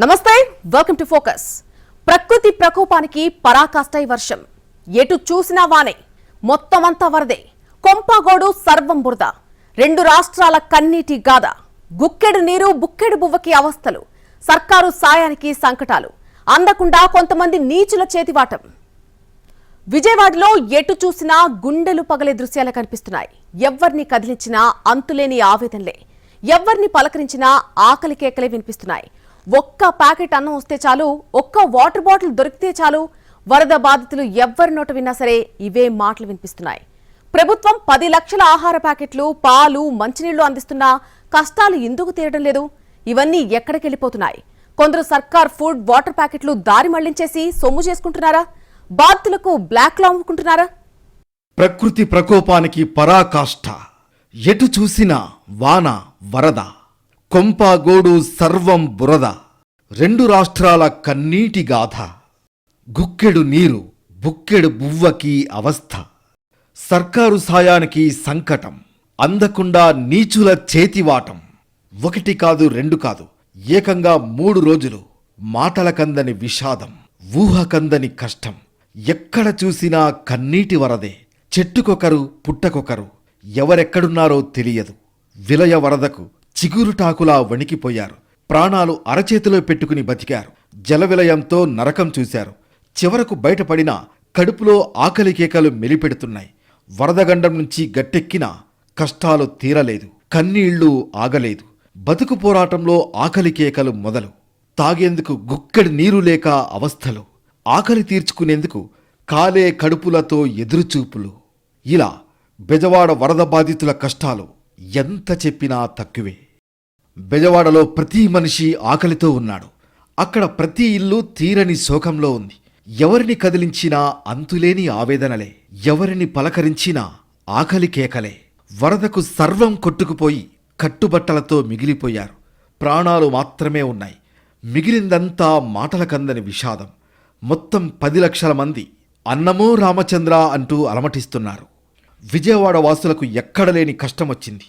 నమస్తే welcome to focus ప్రకృతి ప్రకోపానికి పరాకాష్టై వర్షం. ఎటు చూసినా వానే మొత్తమంతా వరదే. కొంపగోడు సర్వం బురద. రెండు రాష్ట్రాల కన్నీటి గాథ. గుక్కెడు నీరు బుక్కెడు బువ్వకి అవస్థలు. సర్కారు సాయానికి సంకటాలు. అందకుండా కొంతమంది నీచుల చేతివాటం. విజయవాడలో ఎటు చూసినా గుండెలు పగలే దృశ్యాలు కనిపిస్తున్నాయి. ఎవ్వర్ని కదిలించినా అంతులేని ఆవేదనలే. ఎవ్వర్ని పలకరించినా ఆకలి కేకలే వినిపిస్తున్నాయి. ఒక్క ప్యాకెట్ అన్నం వస్తే చాలు ఒక్క వాటర్ బాటిల్ దొరికితే చాలు వరద బాధితులు ఎవ్వరి నోట విన్నా సరే ఇవే మాటలు వినిపిస్తున్నాయి. ప్రభుత్వం పది లక్షల ఆహార ప్యాకెట్లు పాలు మంచినీళ్ళు అందిస్తున్నా కష్టాలు ఎందుకు తీరడం లేదు? ఇవన్నీ ఎక్కడికెళ్ళిపోతున్నాయి కొందరు సర్కార్ ఫుడ్ వాటర్ ప్యాకెట్లు దారి మళ్ళించేసి సొమ్ము చేసుకుంటున్నారా? బాధితులకు బ్లాక్లో అమ్ముకుంటున్నారా ప్రకృతి ప్రకోపానికి పరాకాష్ఠ ఎటు చూసినా వాన వరద. కొంపగోడు సర్వం బురద. రెండు రాష్ట్రాల కన్నీటి గాథ. గుక్కెడు నీరు బుక్కెడు బువ్వకి అవస్థ. సర్కారు సాయానికి సంకటం అందకుండా నీచుల చేతివాటం. ఒకటి కాదు రెండు కాదు ఏకంగా మూడు రోజులు మాటలకందని విషాదం ఊహకందని కష్టం. ఎక్కడ చూసినా కన్నీటి వరదే చెట్టుకొకరు పుట్టకొకరు ఎవరెక్కడున్నారో తెలియదు. విలయ వరదకు చిగురుటాకులా వణికిపోయారు. ప్రాణాలు అరచేతిలో పెట్టుకుని బతికారు. జలవిలయంతో నరకం చూశారు. చివరకు బయటపడిన కడుపులో ఆకలి కేకలు మెలిపెడుతున్నాయి. వరదగండం నుంచి గట్టెక్కినా కష్టాలు తీరలేదు. కన్నీళ్ళు ఆగలేదు. బతుకు పోరాటంలో ఆకలి కేకలు మొదలు. తాగేందుకు గుక్కడి నీరు లేక అవస్థలు. ఆకలి తీర్చుకునేందుకు కాలే కడుపులతో ఎదురుచూపులు. ఇలా బెజవాడ వరద బాధితుల కష్టాలు ఎంత చెప్పినా తక్కువే. బెజవాడలో ప్రతి మనిషి ఆకలితో ఉన్నాడు. అక్కడ ప్రతి ఇల్లు తీరని శోకంలో ఉంది. ఎవరిని కదిలించినా అంతులేని ఆవేదనలే. ఎవరిని పలకరించినా ఆకలి కేకలే. వరదకు సర్వం కొట్టుకుపోయి కట్టుబట్టలతో మిగిలిపోయారు. ప్రాణాలు మాత్రమే ఉన్నాయి. మిగిలిందంతా మాటలకందని విషాదం. మొత్తం పది లక్షల మంది అన్నమో రామచంద్ర అంటూ అలమటిస్తున్నారు. విజయవాడ వాసులకు ఎక్కడలేని కష్టం వచ్చింది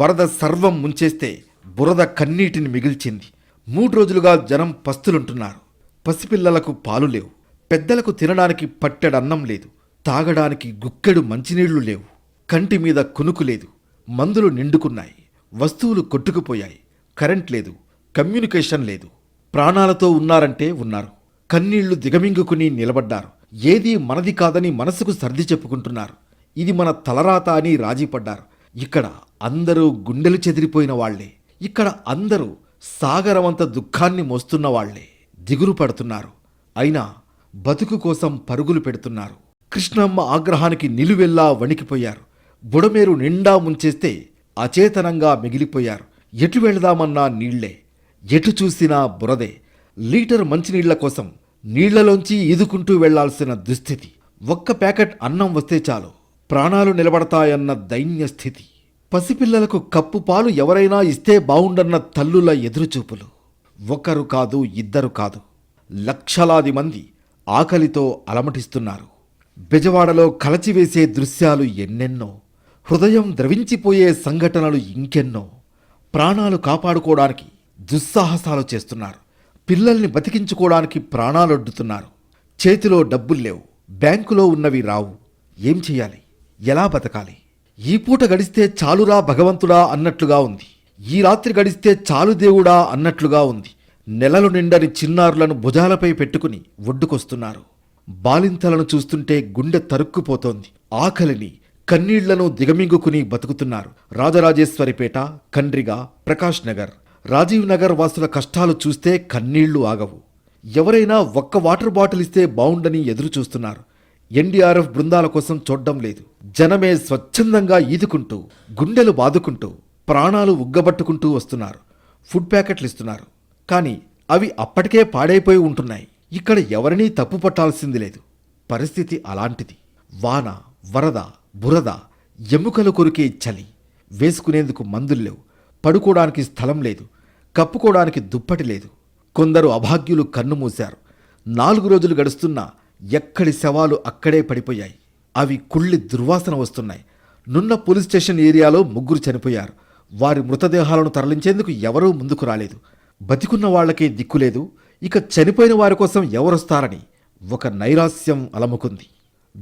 వరద సర్వం ముంచేస్తే బురద కన్నీటిని మిగిల్చింది. మూడు రోజులుగా జనం పస్తులుంటున్నారు. పసిపిల్లలకు పాలు లేవు. పెద్దలకు తినడానికి పట్టెడన్నం లేదు. తాగడానికి గుక్కెడు మంచినీళ్ళు లేవు. కంటి మీద కునుకు లేదు. మందులు నిండుకున్నాయి. వస్తువులు కొట్టుకుపోయాయి. కరెంట్ లేదు. కమ్యూనికేషన్ లేదు. ప్రాణాలతో ఉన్నారంటే ఉన్నారు. కన్నీళ్ళు దిగమింగుకుని నిలబడ్డారు. ఏదీ మనది కాదని మనసుకు సర్ది చెప్పుకుంటున్నారు. ఇది మన తలరాత అని రాజీపడ్డారు. ఇక్కడ అందరూ గుండెలు చెదిరిపోయిన వాళ్ళే. ఇక్కడ అందరూ సాగరవంత దుఃఖాన్ని మోస్తున్న వాళ్ళే దిగులు పడుతున్నారు. అయినా బతుకు కోసం పరుగులు పెడుతున్నారు. కృష్ణమ్మ ఆగ్రహానికి నిలువెల్లా వణికిపోయారు. బుడమేరు నిండా ముంచేస్తే అచేతనంగా మిగిలిపోయారు. ఎటు వెళదామన్నా నీళ్ళే. ఎటు చూసినా బురదే. లీటర్ మంచినీళ్ళ కోసం నీళ్ళలోంచి ఈదుకుంటూ వెళ్ళాల్సిన దుస్థితి. ఒక్క ప్యాకెట్ అన్నం వస్తే చాలు. ప్రాణాలు నిలబడతాయన్న దైన్య స్థితి పసిపిల్లలకు కప్పు పాలు ఎవరైనా ఇస్తే బావుండన్న తల్లుల ఎదురుచూపులు. ఒకరు కాదు ఇద్దరు కాదు. లక్షలాది మంది ఆకలితో అలమటిస్తున్నారు. బెజవాడలో కలచివేసే దృశ్యాలు ఎన్నెన్నో. హృదయం ద్రవించిపోయే సంఘటనలు ఇంకెన్నో. ప్రాణాలు కాపాడుకోవడానికి దుస్సాహసాలు చేస్తున్నారు. పిల్లల్ని బతికించుకోవడానికి ప్రాణాలొడ్డుతున్నారు. చేతిలో డబ్బులు లేవు. బ్యాంకులో ఉన్నవి రావు. ఏం చెయ్యాలి ఎలా బతకాలి? ఈ పూట గడిస్తే చాలురా భగవంతుడా అన్నట్లుగా ఉంది. ఈ రాత్రి గడిస్తే చాలు దేవుడా అన్నట్లుగా ఉంది. నెలలు నిండని చిన్నారులను భుజాలపై పెట్టుకుని ఒడ్డుకొస్తున్నారు. బాలింతలను చూస్తుంటే గుండె తరుక్కుపోతోంది. ఆకలిని కన్నీళ్ళను దిగమింగుకుని బతుకుతున్నారు. రాజరాజేశ్వరిపేట కండ్రిగ ప్రకాష్ నగర్. రాజీవ్ నగర్ వాసుల కష్టాలు చూస్తే కన్నీళ్ళు ఆగవు. ఎవరైనా ఒక్క వాటర్ బాటిల్ ఇస్తే బావుండని ఎదురు చూస్తున్నారు ఎన్డీఆర్ఎఫ్ బృందాల కోసం చూడ్డం లేదు. జనమే స్వచ్ఛందంగా ఈదుకుంటూ గుండెలు బాదుకుంటూ ప్రాణాలు ఉగ్గబట్టుకుంటూ వస్తున్నారు. ఫుడ్ ప్యాకెట్లు ఇస్తున్నారు. కానీ అవి అప్పటికే పాడైపోయి ఉంటున్నాయి. ఇక్కడ ఎవరినీ తప్పు పట్టాల్సింది లేదు. పరిస్థితి అలాంటిది. వాన వరద బురద ఎముకలు కొరికే చలి. వేసుకునేందుకు మందులు లేవు. పడుకోవడానికి స్థలం లేదు. కప్పుకోవడానికి దుప్పటి లేదు. కొందరు అభాగ్యులు కన్ను మూశారు. నాలుగు రోజులు గడుస్తున్నా ఎక్కడి శవాలు అక్కడే పడిపోయాయి. అవి కుళ్ళి దుర్వాసన వస్తున్నాయి. నున్న పోలీస్ స్టేషన్ ఏరియాలో ముగ్గురు చనిపోయారు. వారి మృతదేహాలను తరలించేందుకు ఎవరూ ముందుకు రాలేదు. బతికున్న వాళ్ళకే దిక్కులేదు ఇక చనిపోయిన వారి కోసం ఎవరొస్తారని ఒక నైరాస్యం అలముకుంది.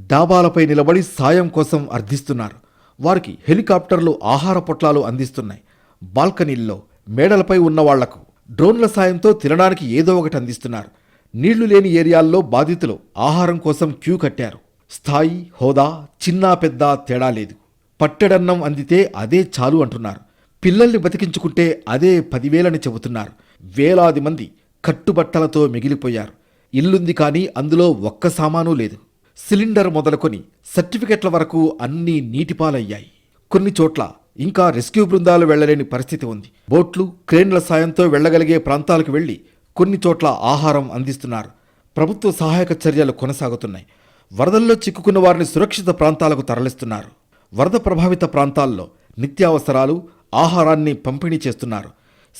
డాబాలపై నిలబడి సాయం కోసం అర్థిస్తున్నారు. వారికి హెలికాప్టర్లు ఆహార పొట్లాలు అందిస్తున్నాయి. బాల్కనీల్లో మేడలపై ఉన్న వాళ్ళకు డ్రోన్ల సాయంతో తినడానికి ఏదో ఒకటి అందిస్తున్నారు. నీళ్ళు లేని ఏరియాల్లో బాధితులు ఆహారం కోసం క్యూ కట్టారు. స్థాయి హోదా చిన్నా పెద్ద తేడా లేదు. పట్టెడన్నం అందితే అదే చాలు అంటున్నారు. పిల్లల్ని బతికించుకుంటే అదే పదివేలని చెబుతున్నారు. వేలాది మంది కట్టుబట్టలతో మిగిలిపోయారు. ఇల్లుంది కానీ అందులో ఒక్క సామాను లేదు. సిలిండర్ మొదలుకొని సర్టిఫికెట్ల వరకు అన్నీ నీటిపాలయ్యాయి. కొన్ని చోట్ల ఇంకా రెస్క్యూ బృందాలు వెళ్ళలేని పరిస్థితి ఉంది. బోట్లు క్రేన్ల సాయంతో వెళ్ళగలిగే ప్రాంతాలకు వెళ్ళి కొన్ని చోట్ల ఆహారం అందిస్తున్నారు. ప్రభుత్వ సహాయక చర్యలు కొనసాగుతున్నాయి. వరదల్లో చిక్కుకున్న వారిని సురక్షిత ప్రాంతాలకు తరలిస్తున్నారు. వరద ప్రభావిత ప్రాంతాల్లో నిత్యావసరాలు ఆహారాన్ని పంపిణీ చేస్తున్నారు.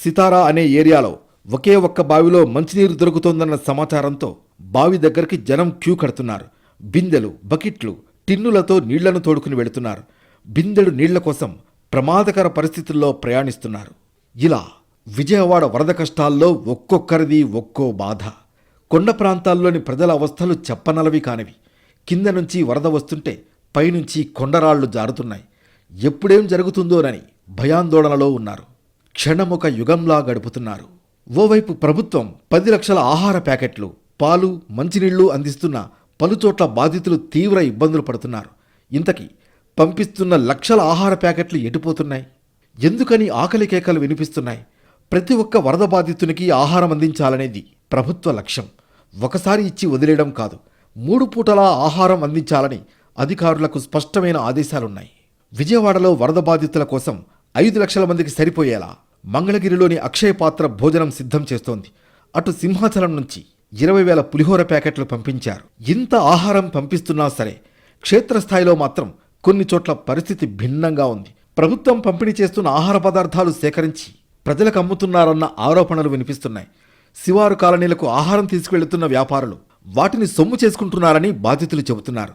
సితారా అనే ఏరియాలో ఒకే ఒక్క బావిలో మంచినీరు దొరుకుతోందన్న సమాచారంతో బావి దగ్గరికి జనం క్యూ కడుతున్నారు. బిందెలు బకెట్లు టిన్నులతో నీళ్ళను తోడుకుని వెళుతున్నారు. బిందెడు నీళ్ళ కోసం ప్రమాదకర పరిస్థితుల్లో ప్రయాణిస్తున్నారు. ఇలా విజయవాడ వరద కష్టాల్లో ఒక్కొక్కరిది ఒక్కో బాధ. కొండ ప్రాంతాల్లోని ప్రజల అవస్థలు చెప్పనలవి కానివి. కింద నుంచి వరద వస్తుంటే పైనుంచి కొండరాళ్ళు జారుతున్నాయి. ఎప్పుడేం జరుగుతుందోనని భయాందోళనలో ఉన్నారు. క్షణమొక యుగంలా గడుపుతున్నారు. ఓవైపు ప్రభుత్వం పది లక్షల ఆహార ప్యాకెట్లు పాలు మంచినీళ్ళు అందిస్తున్న పలుచోట్ల బాధితులు తీవ్ర ఇబ్బందులు పడుతున్నారు. ఇంతకీ పంపిస్తున్న లక్షల ఆహార ప్యాకెట్లు ఎటుపోతున్నాయి? ఎందుకని ఆకలి కేకలు వినిపిస్తున్నాయి? ప్రతి ఒక్క వరద బాధితునికి ఆహారం అందించాలనేది ప్రభుత్వ లక్ష్యం. ఒకసారి ఇచ్చి వదిలేయడం కాదు. మూడు పూటలా ఆహారం అందించాలని అధికారులకు స్పష్టమైన ఆదేశాలున్నాయి. విజయవాడలో వరద బాధితుల కోసం ఐదు లక్షల మందికి సరిపోయేలా మంగళగిరిలోని అక్షయపాత్ర భోజనం సిద్ధం చేస్తోంది. అటు సింహాచలం నుంచి ఇరవై వేల పులిహోర ప్యాకెట్లు పంపించారు. ఇంత ఆహారం పంపిస్తున్నా సరే క్షేత్రస్థాయిలో మాత్రం కొన్ని చోట్ల పరిస్థితి భిన్నంగా ఉంది. ప్రభుత్వం పంపిణీ చేస్తున్న ఆహార పదార్థాలు సేకరించి ప్రజలకు అమ్ముతున్నారన్న ఆరోపణలు వినిపిస్తున్నాయి. శివారు కాలనీలకు ఆహారం తీసుకువెళుతున్న వ్యాపారులు వాటిని సొమ్ము చేసుకుంటున్నారని బాధితులు చెబుతున్నారు.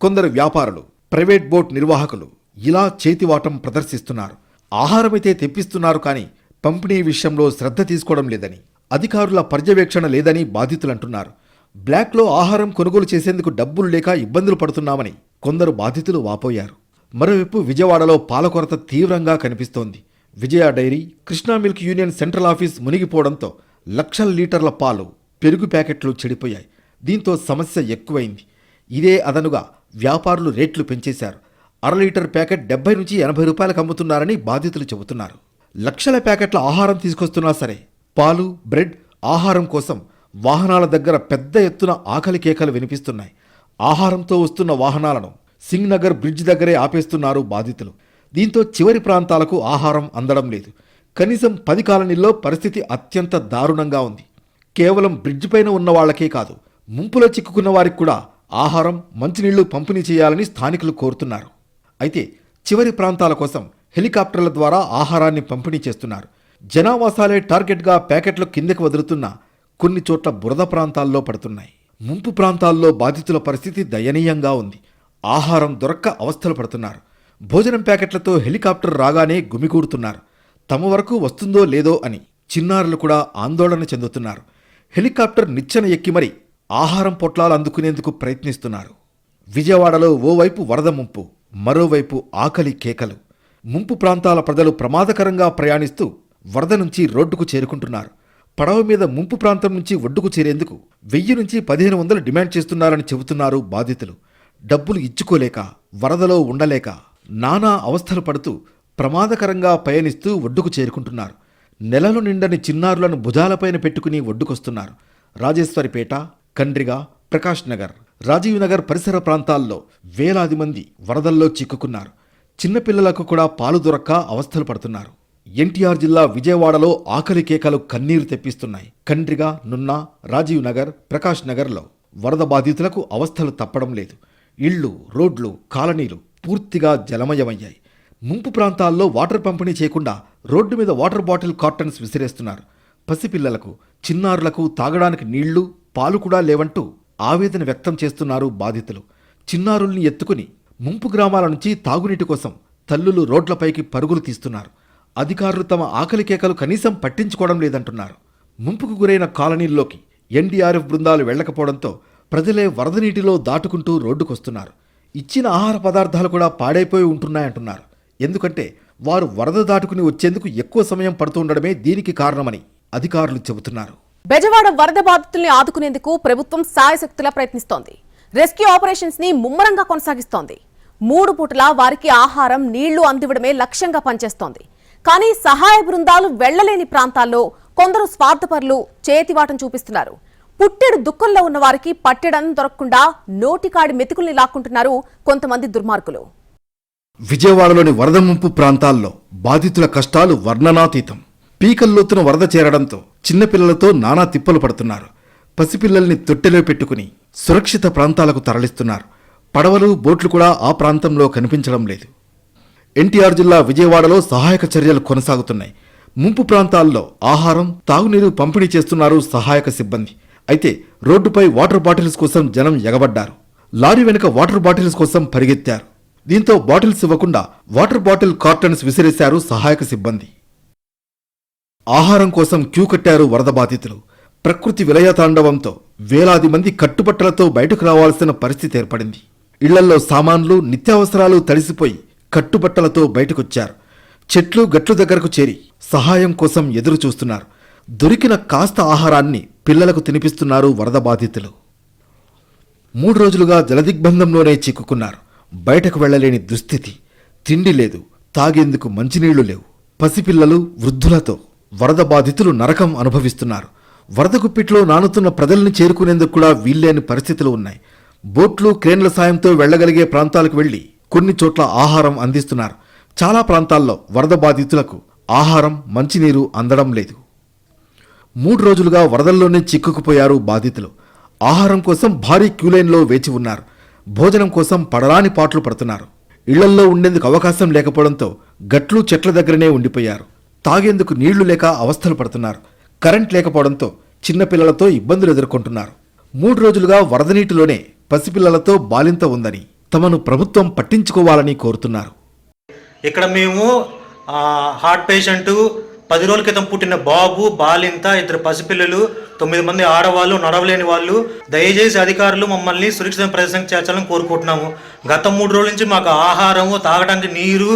కొందరు వ్యాపారులు ప్రైవేట్ బోట్ నిర్వాహకులు ఇలా చేతివాటం ప్రదర్శిస్తున్నారు. ఆహారమైతే తెప్పిస్తున్నారు కానీ పంపిణీ విషయంలో శ్రద్ధ తీసుకోవడం లేదని అధికారుల పర్యవేక్షణ లేదని బాధితులు అంటున్నారు. బ్లాక్లో ఆహారం కొనుగోలు చేసేందుకు డబ్బులు లేక ఇబ్బందులు పడుతున్నామని కొందరు బాధితులు వాపోయారు. మరోవైపు విజయవాడలో పాల కొరత తీవ్రంగా కనిపిస్తోంది. Vijaya dairy Krishna milk union central office మునిగిపోవడంతో లక్షల లీటర్ల పాలు పెరుగు ప్యాకెట్లు చెడిపోయాయి. దీంతో సమస్య ఎక్కువైంది. ఇదే అదనుగా వ్యాపారులు రేట్లు పెంచేశారు. అర లీటర్ ప్యాకెట్ డెబ్బై నుంచి ఎనభై రూపాయలకు అమ్ముతున్నారని బాధితులు చెబుతున్నారు. లక్షల ప్యాకెట్ల ఆహారం తీసుకొస్తున్నా సరే పాలు బ్రెడ్ ఆహారం కోసం వాహనాల దగ్గర పెద్ద ఎత్తున ఆకలి కేకలు వినిపిస్తున్నాయి. ఆహారంతో వస్తున్న వాహనాలను సింగ్ నగర్ బ్రిడ్జ్ దగ్గరే ఆపేస్తున్నారు బాధితులు. దీంతో చివరి ప్రాంతాలకు ఆహారం అందడం లేదు. కనీసం పది కాలనీల్లో పరిస్థితి అత్యంత దారుణంగా ఉంది. కేవలం బ్రిడ్జ్ పైన ఉన్న వాళ్ళకే కాదు ముంపులో చిక్కుకున్న వారికి కూడా ఆహారం మంచినీళ్ళు పంపిణీ చేయాలని స్థానికులు కోరుతున్నారు. అయితే చివరి ప్రాంతాల కోసం హెలికాప్టర్ల ద్వారా ఆహారాన్ని పంపిణీ చేస్తున్నారు. జనావాసాలే టార్గెట్గా ప్యాకెట్లు కిందకి వదులుతున్న కొన్ని చోట్ల బురద ప్రాంతాల్లో పడుతున్నాయి. ముంపు ప్రాంతాల్లో బాధితుల పరిస్థితి దయనీయంగా ఉంది. ఆహారం దొరక్క అవస్థలు పడుతున్నారు. భోజనం ప్యాకెట్లతో హెలికాప్టర్ రాగానే గుమికూడుతున్నారు తమ వరకు వస్తుందో లేదో అని చిన్నారులు కూడా ఆందోళన చెందుతున్నారు. హెలికాప్టర్ నిచ్చెన ఎక్కి మరి ఆహారం పొట్లాలు అందుకునేందుకు ప్రయత్నిస్తున్నారు. విజయవాడలో ఓవైపు వరద ముంపు మరోవైపు ఆకలి కేకలు. ముంపు ప్రాంతాల ప్రజలు ప్రమాదకరంగా ప్రయాణిస్తూ వరద నుంచి రోడ్డుకు చేరుకుంటున్నారు. పడవ మీద ముంపు ప్రాంతం నుంచి ఒడ్డుకు చేరేందుకు వెయ్యి నుంచి పదిహేను వందలు డిమాండ్ చేస్తున్నారని చెబుతున్నారు బాధితులు. డబ్బులు ఇచ్చుకోలేక వరదలో ఉండలేక నానా అవస్థలు పడుతూ ప్రమాదకరంగా పయనిస్తూ ఒడ్డుకు చేరుకుంటున్నారు. నెలలు నిండని చిన్నారులను భుజాలపైన పెట్టుకుని ఒడ్డుకొస్తున్నారు. రాజేశ్వరిపేట కండ్రిగ ప్రకాష్ నగర్ రాజీవ్ నగర్ పరిసర ప్రాంతాల్లో వేలాది మంది వరదల్లో చిక్కుకున్నారు. చిన్నపిల్లలకు కూడా పాలు దొరక్క అవస్థలు పడుతున్నారు. ఎన్టీఆర్ జిల్లా విజయవాడలో ఆకలి కేకలు కన్నీరు తెప్పిస్తున్నాయి. కండ్రిగ నున్నా రాజీవ్ నగర్ ప్రకాష్ నగర్లో వరద బాధితులకు అవస్థలు తప్పడం లేదు. ఇళ్ళు రోడ్లు కాలనీలు పూర్తిగా జలమయమయ్యాయి. ముంపు ప్రాంతాల్లో వాటర్ పంపిణీ చేయకుండా రోడ్డు మీద వాటర్ బాటిల్ కార్టన్స్ విసిరేస్తున్నారు. పసిపిల్లలకు చిన్నారులకు తాగడానికి నీళ్ళు పాలు కూడా లేవంటూ ఆవేదన వ్యక్తం చేస్తున్నారు బాధితులు. చిన్నారుల్ని ఎత్తుకుని ముంపు గ్రామాల నుంచి తాగునీటి కోసం తల్లులు రోడ్లపైకి పరుగులు తీస్తున్నారు. అధికారులు తమ ఆకలి కేకలు కనీసం పట్టించుకోవడం లేదంటున్నారు. ముంపుకు గురైన కాలనీల్లోకి ఎన్డీఆర్ఎఫ్ బృందాలు వెళ్ళకపోవడంతో ప్రజలే వరద నీటిలో దాటుకుంటూ రోడ్డుకొస్తున్నారు. ఇచ్చిన ఆహార పదార్థాలు కూడా పాడైపోయి ఉంటున్నాయంటున్నారు. ఎందుకంటే వారు వరద దాటుకుని వచ్చేందుకు ఎక్కువ సమయం పడుతుండడమే దీనికి కారణమని అధికారులు చెబుతున్నారు. బెజవాడ వరద బాధితుల్ని ఆదుకునేందుకు ప్రభుత్వం సాయశక్తులా ప్రయత్నిస్తోంది. రెస్క్యూ ఆపరేషన్స్ని ముమ్మరంగా కొనసాగిస్తోంది. మూడు పూటలా వారికి ఆహారం నీళ్ళు అందివ్వడమే లక్ష్యంగా పనిచేస్తోంది. కానీ సహాయ బృందాలు వెళ్ళలేని ప్రాంతాల్లో కొందరు స్వార్థపరులు చేతివాటం చూపిస్తున్నారు. పుట్టెడు దుఃఖంలో ఉన్న వారికి పట్టెడని దొరకకుండా నోటికాడి మెతుకుల్ని లాక్కుంటున్నారు కొంతమంది దుర్మార్గులు. విజయవాడలోని వరద ముంపు ప్రాంతాల్లో బాధితుల కష్టాలు వర్ణనాతీతం. పీకల్లోతున వరద చేరడంతో చిన్నపిల్లలతో నానా తిప్పలు పడుతున్నారు. పసిపిల్లల్ని తొట్టెలో పెట్టుకుని సురక్షిత ప్రాంతాలకు తరలిస్తున్నారు. పడవలు బోట్లు కూడా ఆ ప్రాంతంలో కనిపించడం లేదు. ఎన్టీఆర్ జిల్లా విజయవాడలో సహాయక చర్యలు కొనసాగుతున్నాయి. ముంపు ప్రాంతాల్లో ఆహారం తాగునీరు పంపిణీ చేస్తున్నారు సహాయక సిబ్బంది. అయితే రోడ్డుపై వాటర్ బాటిల్స్ కోసం జనం ఎగబడ్డారు. లారీ వెనుక వాటర్ బాటిల్స్ కోసం పరిగెత్తారు. దీంతో బాటిల్స్ ఇవ్వకుండా వాటర్ బాటిల్ కార్టన్స్ విసిరేశారు సహాయక సిబ్బంది. ఆహారం కోసం క్యూ కట్టారు వరద బాధితులు. ప్రకృతి విలయతాండవంతో వేలాది మంది కట్టుబట్టలతో బయటకు రావాల్సిన పరిస్థితి ఏర్పడింది. ఇళ్ళల్లో సామాన్లు నిత్యావసరాలు తడిసిపోయి కట్టుబట్టలతో బయటకొచ్చారు. చెట్లు గట్లు దగ్గరకు చేరి సహాయం కోసం ఎదురు చూస్తున్నారు దొరికిన కాస్త ఆహారాన్ని పిల్లలకు తినిపిస్తున్నారు వరద బాధితులు. మూడు రోజులుగా జలదిగ్బంధంలోనే చిక్కుకున్నారు. బయటకు వెళ్ళలేని దుస్థితి. తిండి లేదు. తాగేందుకు మంచినీళ్ళు లేవు. పసిపిల్లలు వృద్ధులతో వరద బాధితులు నరకం అనుభవిస్తున్నారు. వరద గుప్పిట్లో నానుతున్న ప్రజల్ని చేరుకునేందుకు కూడా వీల్లేని పరిస్థితులు ఉన్నాయి. బోట్లు క్రేన్ల సాయంతో వెళ్ళగలిగే ప్రాంతాలకు వెళ్ళి కొన్ని చోట్ల ఆహారం అందిస్తున్నారు. చాలా ప్రాంతాల్లో వరద బాధితులకు ఆహారం మంచినీరు అందడం లేదు. మూడు రోజులుగా వరదల్లోనే చిక్కుకుపోయారు బాధితులు. ఆహారం కోసం భారీ క్యూలైన్లో వేచి ఉన్నారు. భోజనం కోసం పడరాని పాటలు పడుతున్నారు. ఇళ్ళల్లో ఉండేందుకు అవకాశం లేకపోవడంతో గట్లు చెట్ల దగ్గరనే ఉండిపోయారు. తాగేందుకు నీళ్ళు లేక అవస్థలు పడుతున్నారు. కరెంట్ లేకపోవడంతో చిన్నపిల్లలతో ఇబ్బందులు ఎదుర్కొంటున్నారు. మూడు రోజులుగా వరద నీటిలోనే పసిపిల్లలతో బాలింత ఉందని తమను ప్రభుత్వం పట్టించుకోవాలని కోరుతున్నారు. ఇక్కడ మేము హార్ట్ పేషెంటు పది రోజుల క్రితం పుట్టిన బాబు బాలింత ఇద్దరు పసిపిల్లలు తొమ్మిది మంది ఆడవాళ్ళు నడవలేని వాళ్ళు. దయచేసి అధికారులు మమ్మల్ని సురక్షిత ప్రదేశం చేర్చాలని కోరుకుంటున్నాము. గత మూడు రోజుల నుంచి మాకు ఆహారము తాగడానికి నీరు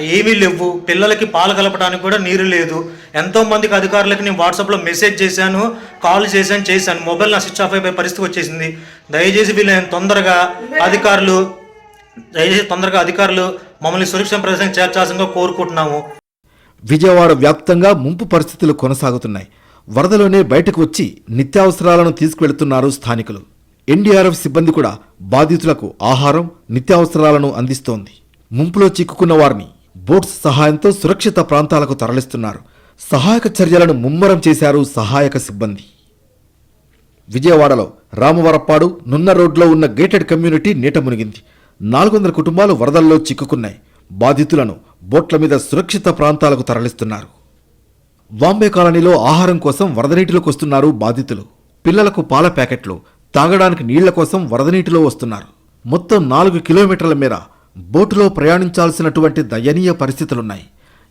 ఏమీ లేవు. పిల్లలకి పాలు కలపడానికి కూడా నీరు లేదు. ఎంతో మందికి అధికారులకి నేను వాట్సాప్లో మెసేజ్ చేశాను కాల్ చేశాను చేశాను. మొబైల్ నా స్విచ్ ఆఫ్ అయిపోయే పరిస్థితి వచ్చేసింది. దయచేసి వీళ్ళు తొందరగా అధికారులు దయచేసి తొందరగా అధికారులు మమ్మల్ని సురక్షిత ప్రదేశం చేర్చాల్సిందిగా కోరుకుంటున్నాము. విజయవాడ వ్యాప్తంగా ముంపు పరిస్థితులు కొనసాగుతున్నాయి. వరదలోనే బయటకు వచ్చి నిత్యావసరాలను తీసుకువెళుతున్నారు స్థానికులు. ఎన్డీఆర్ఎఫ్ సిబ్బంది కూడా బాధితులకు ఆహారం నిత్యావసరాలను అందిస్తోంది. ముంపులో చిక్కుకున్న వారిని బోట్స్ సహాయంతో సురక్షిత ప్రాంతాలకు తరలిస్తున్నారు. సహాయక చర్యలను ముమ్మరం చేశారు సహాయక సిబ్బంది. విజయవాడలో రామవరప్పాడు నున్న రోడ్లో ఉన్న గేటెడ్ కమ్యూనిటీ నీట మునిగింది. నాలుగు వందల కుటుంబాలు వరదల్లో చిక్కుకున్నాయి. బాధితులను బోట్ల మీద సురక్షిత ప్రాంతాలకు తరలిస్తున్నారు. వాంబే కాలనీలో ఆహారం కోసం వరదనీటిలోకి వస్తున్నారు బాధితులు. పిల్లలకు పాల ప్యాకెట్లు తాగడానికి నీళ్ళ కోసం వరద నీటిలో వస్తున్నారు. మొత్తం నాలుగు కిలోమీటర్ల మేర బోటులో ప్రయాణించాల్సినటువంటి దయనీయ పరిస్థితులున్నాయి.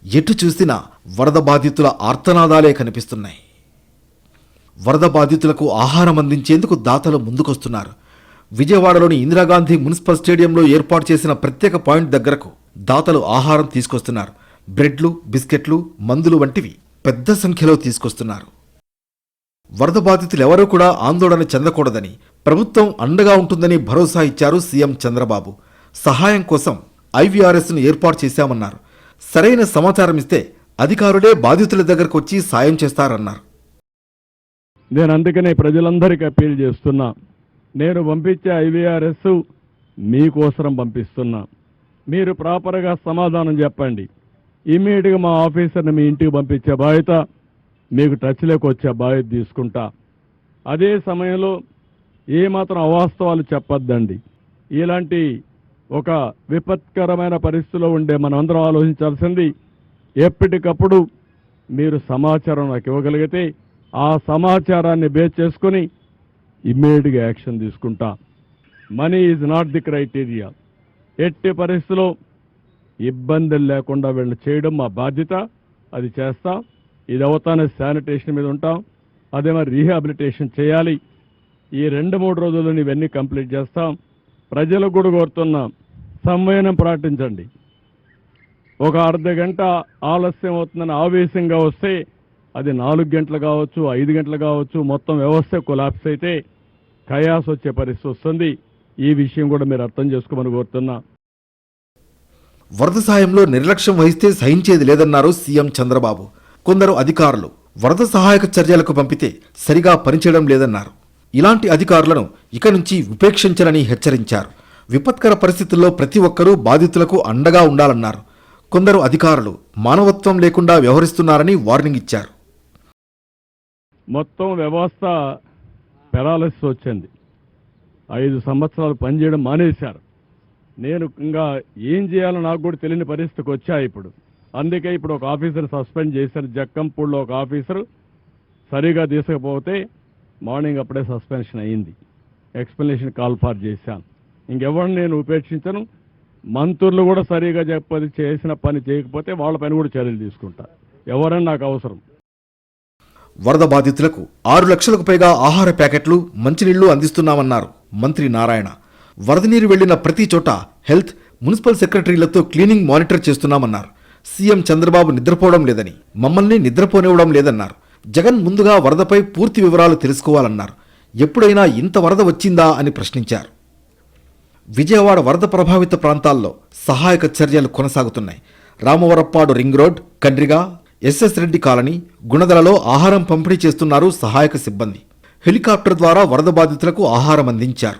ఎటు చూసినా వరద బాధితుల ఆర్తనాదాలే కనిపిస్తున్నాయి. వరద బాధితులకు ఆహారం అందించేందుకు దాతలు ముందుకొస్తున్నారు. విజయవాడలోని ఇందిరాగాంధీ మున్సిపల్ స్టేడియంలో ఏర్పాటు చేసిన ప్రత్యేక పాయింట్ దగ్గరకు దాతలు ఆహారం తీసుకొస్తున్నారు. బ్రెడ్లు బిస్కెట్లు మందులు వంటివి పెద్ద సంఖ్యలో తీసుకొస్తున్నారు. వరద బాధితులు ఎవరూ కూడా ఆందోళన చెందకూడదని ప్రభుత్వం అండగా ఉంటుందని భరోసా ఇచ్చారు సీఎం చంద్రబాబు. సహాయం కోసం ఐవీఆర్ఎస్ను ఏర్పాటు చేశామన్నారు. సరైన సమాచారం ఇస్తే అధికారులే బాధితుల దగ్గరకు వచ్చి సాయం చేస్తారన్నారు. నేను అందుకనే ప్రజలందరికీ అప్పీల్ చేస్తున్నా. నేను పంపించే ఐవీఆర్ఎస్ మీకోసరం పంపిస్తున్నా. మీరు ప్రాపర్గా సమాధానం చెప్పండి. ఇమ్మీడియట్గా మా ఆఫీసర్ని మీ ఇంటికి పంపించే బాధ్యత మీకు టచ్లోకి వచ్చే బాధ్యత తీసుకుంటా. అదే సమయంలో ఏమాత్రం అవాస్తవాలు చెప్పొద్దండి. ఇలాంటి ఒక విపత్కరమైన పరిస్థితిలో ఉండే మనమందరం ఆలోచించాల్సింది ఎప్పటికప్పుడు మీరు సమాచారం నాకు ఇవ్వగలిగితే ఆ సమాచారాన్ని బేస్ చేసుకొని ఇమ్మీడియట్గా యాక్షన్ తీసుకుంటా. Money is not the criteria. ఎట్టి పరిస్థితిలో ఇబ్బందులు లేకుండా వీళ్ళు చేయడం మా బాధ్యత అది చేస్తాం. ఇది అవతానే శానిటేషన్ మీద ఉంటాం. అదే మరి రీహాబిలిటేషన్ చేయాలి. ఈ రెండు మూడు రోజుల్లో ఇవన్నీ కంప్లీట్ చేస్తాం. ప్రజలకు కూడా కోరుతున్నాం సంవయనం పాటించండి ఒక అర్ధ గంట ఆలస్యం అవుతుందని ఆవేశంగా వస్తే అది నాలుగు గంటలు కావచ్చు ఐదు గంటలు కావచ్చు మొత్తం వ్యవస్థ కొలాప్స్ అయితే కయాస్ వచ్చే పరిస్థితి వస్తుంది. ఈ విషయం కూడా మీరు అర్థం చేసుకోమని కోరుతున్నా. వరద సాయంలో నిర్లక్ష్యం వహిస్తే సహించేది లేదన్నారు సీఎం చంద్రబాబు. కొందరు అధికారులు వరద సహాయక చర్యలకు పంపితే సరిగా పనిచేయడం లేదన్నారు. ఇలాంటి అధికారులను ఇక నుంచి ఉపేక్షించరని హెచ్చరించారు. విపత్కర పరిస్థితుల్లో ప్రతి ఒక్కరూ బాధితులకు అండగా ఉండాలన్నారు. కొందరు అధికారులు మానవత్వం లేకుండా వ్యవహరిస్తున్నారని వార్నింగ్ ఇచ్చారు. మొత్తం వ్యవస్థ పెరాలసిస్ వచ్చింది. ఐదు సంవత్సరాలు పనిచేయడం మానేశారు. నేను ఇంకా ఏం చేయాలో నాకు కూడా తెలియని పరిస్థితికి వచ్చా ఇప్పుడు. అందుకే ఇప్పుడు ఒక ఆఫీసర్ సస్పెండ్ చేశారు. జక్కంపూడిలో ఒక ఆఫీసర్ సరిగా తీసుకపోతే మార్నింగ్ అప్పుడే సస్పెన్షన్ అయ్యింది. ఎక్స్ప్లెనేషన్ కాల్ ఫార్ చేశాను. ఇంకెవరిని నేను ఉపేక్షించను. మంత్రులు కూడా సరిగా చెప్పది చేసిన పని చేయకపోతే వాళ్ళపైన కూడా చర్యలు తీసుకుంటా. ఎవరని నాకు అవసరం. వరద బాధితులకు ఆరు లక్షలకు పైగా ఆహార ప్యాకెట్లు మంచినీళ్ళు అందిస్తున్నామన్నారు మంత్రి నారాయణ. వరద నీరు వెళ్ళిన ప్రతి చోట హెల్త్ మున్సిపల్ సెక్రటరీలతో క్లీనింగ్ మానిటర్ చేస్తున్నామన్నారు. సీఎం చంద్రబాబు నిద్రపోవడం లేదని మమ్మల్ని నిద్రపోనివ్వడం లేదన్నారు. జగన్ ముందుగా వరదపై పూర్తి వివరాలు తెలుసుకోవాలన్నారు. ఎప్పుడైనా ఇంత వరద వచ్చిందా అని ప్రశ్నించారు. విజయవాడ వరద ప్రభావిత ప్రాంతాల్లో సహాయక చర్యలు కొనసాగుతున్నాయి. Ramavarappadu ring road Kandriga SS Reddy colony గుణదలలో ఆహారం పంపిణీ చేస్తున్నారు సహాయక సిబ్బంది. హెలికాప్టర్ ద్వారా వరద బాధితులకు ఆహారం అందించారు.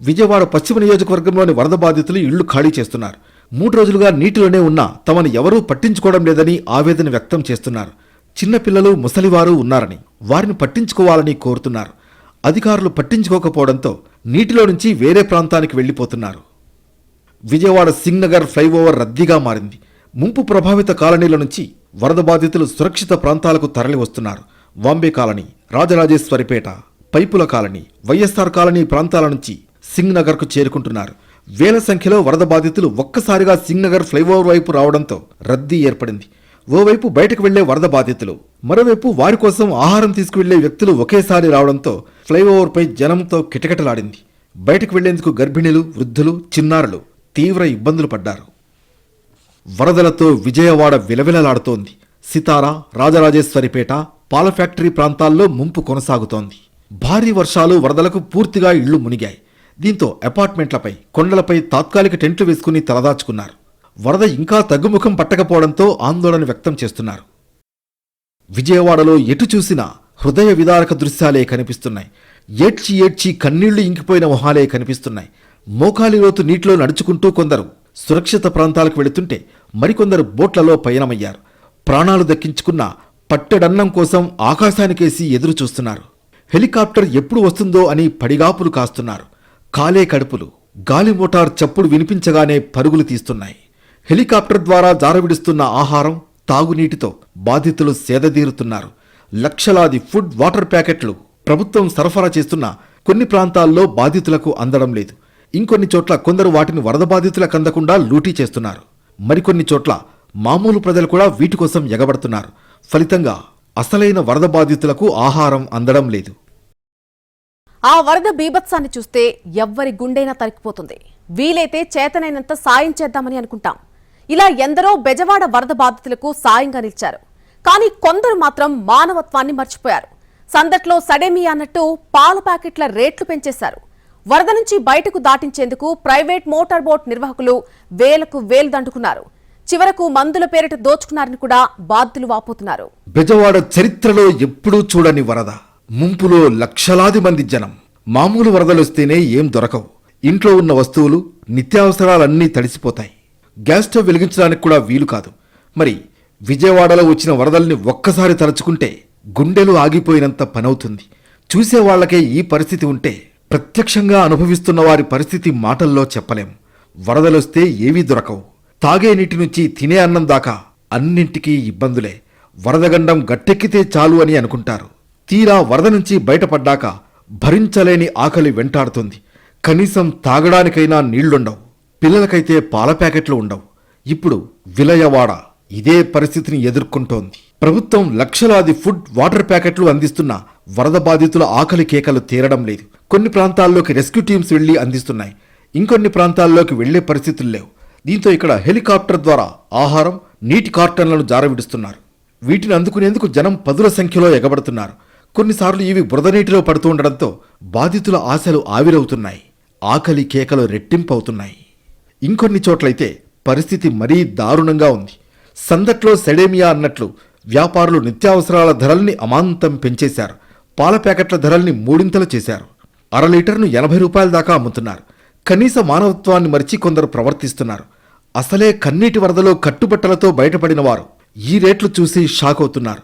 విజయవాడ పశ్చిమ నియోజకవర్గంలోని వరద బాధితులు ఇళ్ళు ఖాళీ చేస్తున్నారు. మూడు రోజులుగా నీటిలోనే ఉన్నా తమను ఎవరూ పట్టించుకోవడం లేదని ఆవేదన వ్యక్తం చేస్తున్నారు. చిన్నపిల్లలు ముసలివారు ఉన్నారని వారిని పట్టించుకోవాలని కోరుతున్నారు. అధికారులు పట్టించుకోకపోవడంతో నీటిలో నుంచి వేరే ప్రాంతానికి వెళ్ళిపోతున్నారు. విజయవాడ సింగ్నగర్ ఫ్లైఓవర్ రద్దీగా మారింది. ముంపు ప్రభావిత కాలనీల నుంచి వరద బాధితులు సురక్షిత ప్రాంతాలకు తరలి వస్తున్నారు వాంబే కాలనీ రాజరాజేశ్వరిపేట పైపుల కాలనీ వైఎస్ఆర్ కాలనీ ప్రాంతాల నుంచి సింగ్నగర్కు చేరుకుంటున్నారు. వేల సంఖ్యలో వరద బాధితులు ఒక్కసారిగా సింగ్నగర్ ఫ్లైఓవర్ వైపు రావడంతో రద్దీ ఏర్పడింది. ఓవైపు బయటకు వెళ్ళే వరద బాధితులు మరోవైపు వారి కోసం ఆహారం తీసుకువెళ్ళే వ్యక్తులు ఒకేసారి రావడంతో ఫ్లైఓవర్పై జనంతో కిటకిటలాడింది. బయటకు వెళ్ళేందుకు గర్భిణీలు వృద్ధులు చిన్నారులు తీవ్ర ఇబ్బందులు పడ్డారు. వరదలతో విజయవాడ విలవిలలాడుతోంది. సితారా రాజరాజేశ్వరిపేట పాల ఫ్యాక్టరీ ప్రాంతాల్లో ముంపు కొనసాగుతోంది. భారీ వర్షాలు వరదలకు పూర్తిగా ఇళ్ళు మునిగాయి. దీంతో అపార్ట్మెంట్లపై కొండలపై తాత్కాలిక టెంట్లు వేసుకుని తలదాచుకున్నారు. వరద ఇంకా తగ్గుముఖం పట్టకపోవడంతో ఆందోళన వ్యక్తం చేస్తున్నారు. విజయవాడలో ఎటు చూసినా హృదయ విదారక దృశ్యాలే కనిపిస్తున్నాయి. ఏడ్చి ఏడ్చి కన్నీళ్ళు ఇంకిపోయిన మొహాలే కనిపిస్తున్నాయి. మోకాలి లోతు నీటిలో నడుచుకుంటూ కొందరు సురక్షిత ప్రాంతాలకు వెళుతుంటే మరికొందరు బోట్లలో పయనమయ్యారు. ప్రాణాలు దక్కించుకున్న పట్టెడన్నం కోసం ఆకాశానికేసి ఎదురు చూస్తున్నారు హెలికాప్టర్ ఎప్పుడు వస్తుందో అని పడిగాపులు కాస్తున్నారు. కాలే కడుపులు గాలి మోటార్ చప్పుడు వినిపించగానే పరుగులు తీస్తున్నాయి. హెలికాప్టర్ ద్వారా జారవిడుస్తున్న ఆహారం తాగునీటితో బాధితులు సేదదీరుతున్నారు లక్షలాది ఫుడ్ వాటర్ ప్యాకెట్లు ప్రభుత్వం సరఫరా చేస్తున్న కొన్ని ప్రాంతాల్లో బాధితులకు అందడం లేదు. ఇంకొన్ని చోట్ల కొందరు వాటిని వరద బాధితులకు అందకుండా లూటీ చేస్తున్నారు. మరికొన్ని చోట్ల మామూలు ప్రజలు కూడా వీటి కోసం ఎగబడుతున్నారు. ఫలితంగా అసలైన వరద బాధితులకు ఆహారం అందడం లేదు. ఆ వరద బీభత్సాన్ని చూస్తే ఎవ్వరి గుండెనా తరికిపోతుంది. వీలైతే చేతనైనంత సాయం చేద్దామని అనుకుంటాం. ఇలా ఎందరో బెజవాడ వరద బాధితులకు సాయంగా నిలిచారు. కానీ కొందరు మాత్రం మానవత్వాన్ని మర్చిపోయారు. సందట్లో సడేమి అన్నట్టు పాల ప్యాకెట్ల రేట్లు పెంచేశారు. వరద నుంచి బయటకు దాటించేందుకు ప్రైవేట్ మోటార్ బోట్ నిర్వాహకులు వేలకు వేలు దండుకున్నారు. చివరకు మందుల పేరిట దోచుకున్నారని కూడా బాధితులు వాపోతున్నారు. బెజవాడ చరిత్రలో ఎప్పుడూ చూడని వరద. ముంపులో లక్షలాది మంది జనం. మామూలు వరదలొస్తేనే ఏం దొరకవు. ఇంట్లో ఉన్న వస్తువులు నిత్యావసరాలన్నీ తడిసిపోతాయి. గ్యాస్ స్టవ్ వెలిగించడానికి కూడా వీలు కాదు. మరి విజయవాడలో వచ్చిన వరదల్ని ఒక్కసారి తలుచుకుంటే గుండెలు ఆగిపోయినంత పనవుతుంది. చూసేవాళ్ళకే ఈ పరిస్థితి ఉంటే ప్రత్యక్షంగా అనుభవిస్తున్న వారి పరిస్థితి మాటల్లో చెప్పలేం. వరదలొస్తే ఏవీ దొరకవు. తాగే నీటి నుంచి తినే అన్నం దాకా అన్నింటికీ ఇబ్బందులే. వరదగండం గట్టెక్కితే చాలు అని అనుకుంటారు. తీరా వరద నుంచి బయటపడ్డాక భరించలేని ఆకలి వెంటాడుతుంది. కనీసం తాగడానికైనా నీళ్ళుండవు. పిల్లలకైతే పాల ప్యాకెట్లు ఉండవు. ఇప్పుడు విలయవాడ ఇదే పరిస్థితిని ఎదుర్కొంటోంది. ప్రభుత్వం లక్షలాది ఫుడ్ వాటర్ ప్యాకెట్లు అందిస్తున్న వరద బాధితుల ఆకలి కేకలు తీరడం లేదు. కొన్ని ప్రాంతాల్లోకి రెస్క్యూ టీమ్స్ వెళ్ళి అందిస్తున్నాయి. ఇంకొన్ని ప్రాంతాల్లోకి వెళ్ళే పరిస్థితులు లేవు. దీంతో ఇక్కడ హెలికాప్టర్ ద్వారా ఆహారం నీటి కార్టన్లను జారవిడుస్తున్నారు. వీటిని అందుకునేందుకు జనం పదుల సంఖ్యలో ఎగబడుతున్నారు. కొన్నిసార్లు ఇవి బురద నీటిలో పడుతూ ఉండడంతో బాధితుల ఆశలు ఆవిరవుతున్నాయి. ఆకలి కేకలు రెట్టింపవుతున్నాయి. ఇంకొన్ని చోట్లయితే పరిస్థితి మరీ దారుణంగా ఉంది. సందట్లో సెడేమియా అన్నట్లు వ్యాపారులు నిత్యావసరాల ధరల్ని అమాంతం పెంచేశారు. పాల ప్యాకెట్ల ధరల్ని మూడింతలు చేశారు. అర లీటర్ను ఎనభై రూపాయల దాకా అమ్ముతున్నారు. కనీస మానవత్వాన్ని మరిచి కొందరు ప్రవర్తిస్తున్నారు. అసలే కన్నీటి వరదలో కట్టుబట్టలతో బయటపడిన వారు ఈ రేట్లు చూసి షాక్ అవుతున్నారు.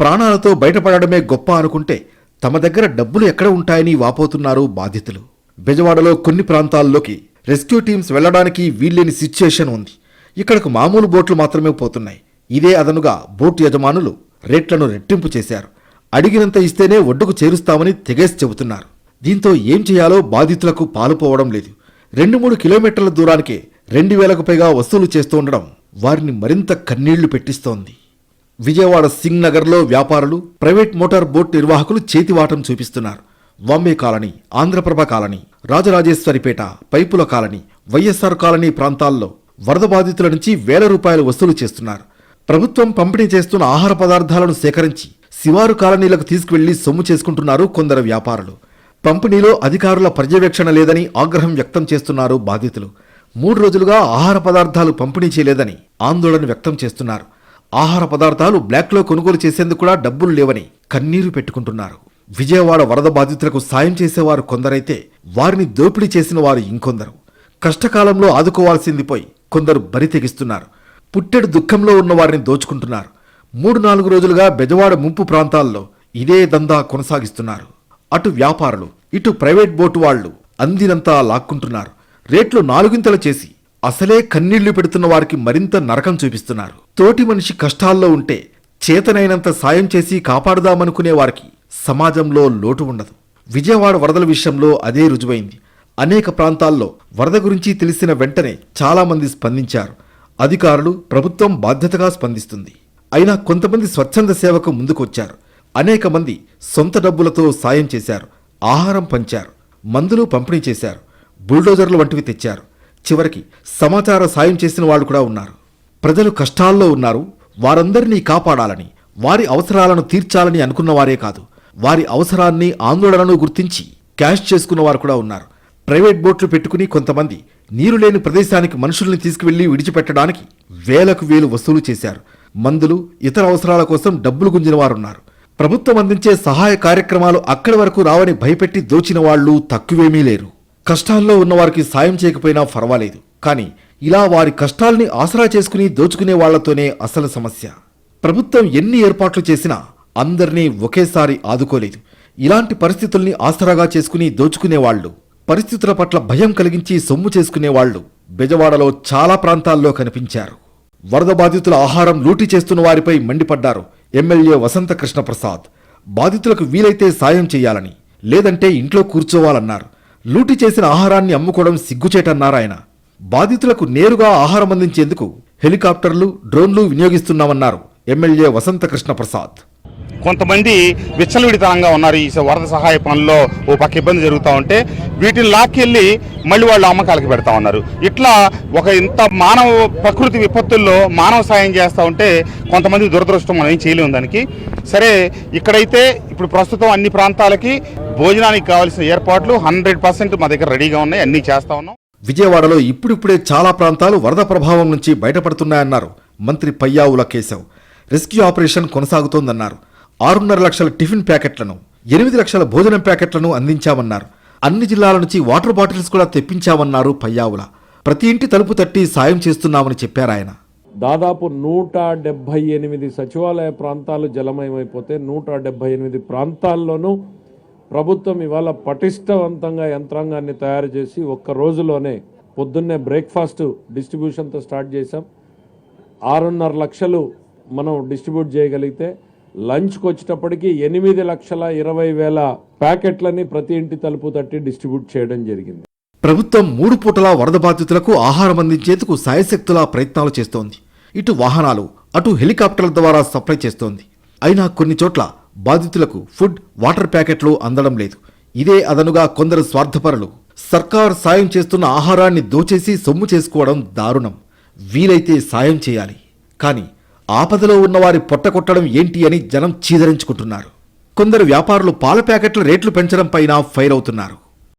ప్రాణాలతో బయటపడడమే గొప్ప అనుకుంటే తమ దగ్గర డబ్బులు ఎక్కడ ఉంటాయని వాపోతున్నారు బాధితులు. బెజవాడలో కొన్ని ప్రాంతాల్లోకి రెస్క్యూ టీమ్స్ వెళ్ళడానికి వీల్లేని సిచ్యుయేషన్ ఉంది. ఇక్కడకు మామూలు బోట్లు మాత్రమే పోతున్నాయి. ఇదే అదనుగా బోట్ యజమానులు రేట్లను రెట్టింపు చేశారు. అడిగినంత ఇస్తేనే ఒడ్డుకు చేరుస్తామని తెగేసి చెబుతున్నారు. దీంతో ఏం చేయాలో బాధితులకు పాలుపోవడం లేదు. రెండు మూడు కిలోమీటర్ల దూరానికే రెండు వేలకు పైగా వసూలు చేస్తూ ఉండడం వారిని మరింత కన్నీళ్ళు పెట్టిస్తోంది. విజయవాడ సింగ్ నగర్లో వ్యాపారులు ప్రైవేట్ మోటార్ బోట్ నిర్వాహకులు చేతివాటం చూపిస్తున్నారు. వాంబే కాలనీ ఆంధ్రప్రభ కాలనీ రాజరాజేశ్వరిపేట పైపుల కాలనీ వైఎస్ఆర్ కాలనీ ప్రాంతాల్లో వరద బాధితుల నుంచి వేల రూపాయలు వసూలు చేస్తున్నారు. ప్రభుత్వం పంపిణీ చేస్తున్న ఆహార పదార్థాలను సేకరించి శివారు కాలనీలకు తీసుకువెళ్ళి సొమ్ము చేసుకుంటున్నారు కొందరు వ్యాపారులు. పంపిణీలో అధికారుల పర్యవేక్షణ లేదని ఆగ్రహం వ్యక్తం చేస్తున్నారు బాధితులు. మూడు రోజులుగా ఆహార పదార్థాలు పంపిణీ చేయలేదని ఆందోళన వ్యక్తం చేస్తున్నారు. ఆహార పదార్థాలు బ్లాక్లో కొనుగోలు చేసేందుకు కూడా డబ్బులు లేవని కన్నీరు పెట్టుకుంటున్నారు. విజయవాడ వరద బాధితులకు సాయం చేసేవారు కొందరైతే వారిని దోపిడీ చేసిన వారు ఇంకొందరు. కష్టకాలంలో ఆదుకోవాల్సింది పోయి కొందరు బరి తెగిస్తున్నారు. పుట్టెడు దుఃఖంలో ఉన్న వారిని దోచుకుంటున్నారు. మూడు నాలుగు రోజులుగా బెజవాడ ముంపు ప్రాంతాల్లో ఇదే దందా కొనసాగిస్తున్నారు. అటు వ్యాపారులు ఇటు ప్రైవేట్ బోటు వాళ్ళు అందినంతా లాక్కుంటున్నారు. రేట్లు నాలుగింతలు చేసి అసలే కన్నీళ్ళు పెడుతున్న వారికి మరింత నరకం చూపిస్తున్నారు. తోటి మనిషి కష్టాల్లో ఉంటే చేతనైనంత సాయం చేసి కాపాడదామనుకునే వారికి సమాజంలో లోటు ఉండదు. విజయవాడ వరదల విషయంలో అదే రుజువైంది. అనేక ప్రాంతాల్లో వరద గురించి తెలిసిన వెంటనే చాలామంది స్పందించారు. అధికారులు ప్రభుత్వం బాధ్యతగా స్పందిస్తుంది. అయినా కొంతమంది స్వచ్ఛంద సేవకు ముందుకొచ్చారు. అనేక మంది సొంత డబ్బులతో సాయం చేశారు. ఆహారం పంచారు. మందులు పంపిణీ చేశారు. బుల్డోజర్లు వంటివి తెచ్చారు. చివరికి సమాచార సాయం చేసిన వాళ్ళు కూడా ఉన్నారు. ప్రజలు కష్టాల్లో ఉన్నారు. వారందరినీ కాపాడాలని వారి అవసరాలను తీర్చాలని అనుకున్నవారే కాదు. వారి అవసరాన్ని ఆందోళనను గుర్తించి క్యాష్ చేసుకున్న వారు కూడా ఉన్నారు. ప్రైవేట్ బోట్లు పెట్టుకుని కొంతమంది నీరు లేని ప్రదేశానికి మనుషుల్ని తీసుకువెళ్ళి విడిచిపెట్టడానికి వేలకు వేలు వసూలు చేశారు. మందులు ఇతర అవసరాల కోసం డబ్బులు గుంజిన వారున్నారు. ప్రభుత్వం అందించే సహాయ కార్యక్రమాలు అక్కడి వరకు రావని భయపెట్టి దోచిన వాళ్ళు తక్కువేమీ లేరు. కష్టాల్లో ఉన్నవారికి సాయం చేయకపోయినా పర్వాలేదు కానీ ఇలా వారి కష్టాల్ని ఆసరా చేసుకుని దోచుకునే వాళ్ళతోనే అసలు సమస్య. ప్రభుత్వం ఎన్ని ఏర్పాట్లు చేసినా అందరినీ ఒకేసారి ఆదుకోలేదు. ఇలాంటి పరిస్థితుల్ని ఆసరాగా చేసుకుని దోచుకునేవాళ్ళు పరిస్థితుల పట్ల భయం కలిగించి సొమ్ము చేసుకునేవాళ్ళు బెజవాడలో చాలా ప్రాంతాల్లో కనిపించారు. వరద బాధితుల ఆహారం లూటీ చేస్తున్న వారిపై మండిపడ్డారు ఎమ్మెల్యే వసంత కృష్ణప్రసాద్ బాధితులకు వీలైతే సాయం చేయాలని లేదంటే ఇంట్లో కూర్చోవాలన్నారు. లూటీ చేసిన ఆహారాన్ని అమ్ముకోవడం సిగ్గుచేటన్నారాయన. బాధితులకు నేరుగా ఆహారం అందించేందుకు హెలికాప్టర్లు డ్రోన్లు వినియోగిస్తున్నామన్నారు ఎమ్మెల్యే వసంత కృష్ణప్రసాద్ కొంతమంది విచ్చలవిడితనంగా ఉన్నారు ఈ వరద సహాయ పనుల్లో ఓ పక్క ఇబ్బంది జరుగుతూ ఉంటే వీటిని లాక్కెళ్ళి మళ్ళీ వాళ్ళు అమ్మకాలకు పెడతా ఉన్నారు. ఇట్లా ఒక ఇంత మానవ ప్రకృతి విపత్తుల్లో మానవ సాయం చేస్తూ ఉంటే కొంతమంది దురదృష్టం మనం ఏం చేయలేము దానికి. సరే ఇక్కడైతే ఇప్పుడు ప్రస్తుతం అన్ని ప్రాంతాలకి భోజనానికి కావాల్సిన ఏర్పాట్లు హండ్రెడ్ పర్సెంట్ మా దగ్గర రెడీగా ఉన్నాయి అన్నీ చేస్తా ఉన్నాం. విజయవాడలో ఇప్పుడిప్పుడే చాలా ప్రాంతాలు వరద ప్రభావం నుంచి బయటపడుతున్నాయన్నారు మంత్రి పయ్యావుల కేశవ్. రెస్క్యూ ఆపరేషన్ కొనసాగుతోందన్నారు. ఆరున్నర లక్షల టిఫిన్ ప్యాకెట్లను ఎనిమిది లక్షల భోజనం ప్యాకెట్లను అందించామన్నారు. అన్ని జిల్లాల నుంచి వాటర్ బాటిల్స్ కూడా తెప్పించామన్నారు పయ్యావుల. ప్రతి ఇంటి తలుపు తట్టి సాయం చేస్తున్నామని చెప్పారాయన దాదాపు నూట డెబ్భై ఎనిమిది సచివాలయ ప్రాంతాలు జలమయమైపోతే నూట డెబ్భై ఎనిమిది ప్రాంతాల్లోనూ ప్రభుత్వం ఇవాళ పటిష్టవంతంగా యంత్రాంగాన్ని తయారు చేసి ఒక్క రోజులోనే పొద్దున్నే బ్రేక్ఫాస్ట్ డిస్ట్రిబ్యూషన్తో స్టార్ట్ చేశాం. ఆరున్నర లక్షలు మనం డిస్ట్రిబ్యూట్ చేయగలిగితే లంచ్కి వచ్చేటప్పటికి ఎనిమిది లక్షల ఇరవై వేల ప్యాకెట్లని ప్రతి ఇంటి తలుపు తట్టి డిస్ట్రిబ్యూట్ చేయడం జరిగింది. ప్రభుత్వం మూడు పూటలా వరద బాధితులకు ఆహారం అందించేందుకు సాయశక్తులా ప్రయత్నాలు చేస్తోంది. ఇటు వాహనాలు అటు హెలికాప్టర్ల ద్వారా సప్లై చేస్తోంది. అయినా కొన్ని చోట్ల బాధితులకు ఫుడ్ వాటర్ ప్యాకెట్లు అందడం లేదు. ఇదే అదనుగా కొందరు స్వార్థపరులు. సర్కార్ సాయం చేస్తున్న ఆహారాన్ని దోచేసి సొమ్ము చేసుకోవడం దారుణం. వీలైతే సాయం చేయాలి. కానీ ఆపదలో ఉన్నవారి పొట్టకొట్టడం ఏంటి అని జనం చీదరించుకుంటున్నారు. కొందరు వ్యాపారులు పాల ప్యాకెట్ల రేట్లు పెంచడం పైన ఫైర్ అవుతున్నారు.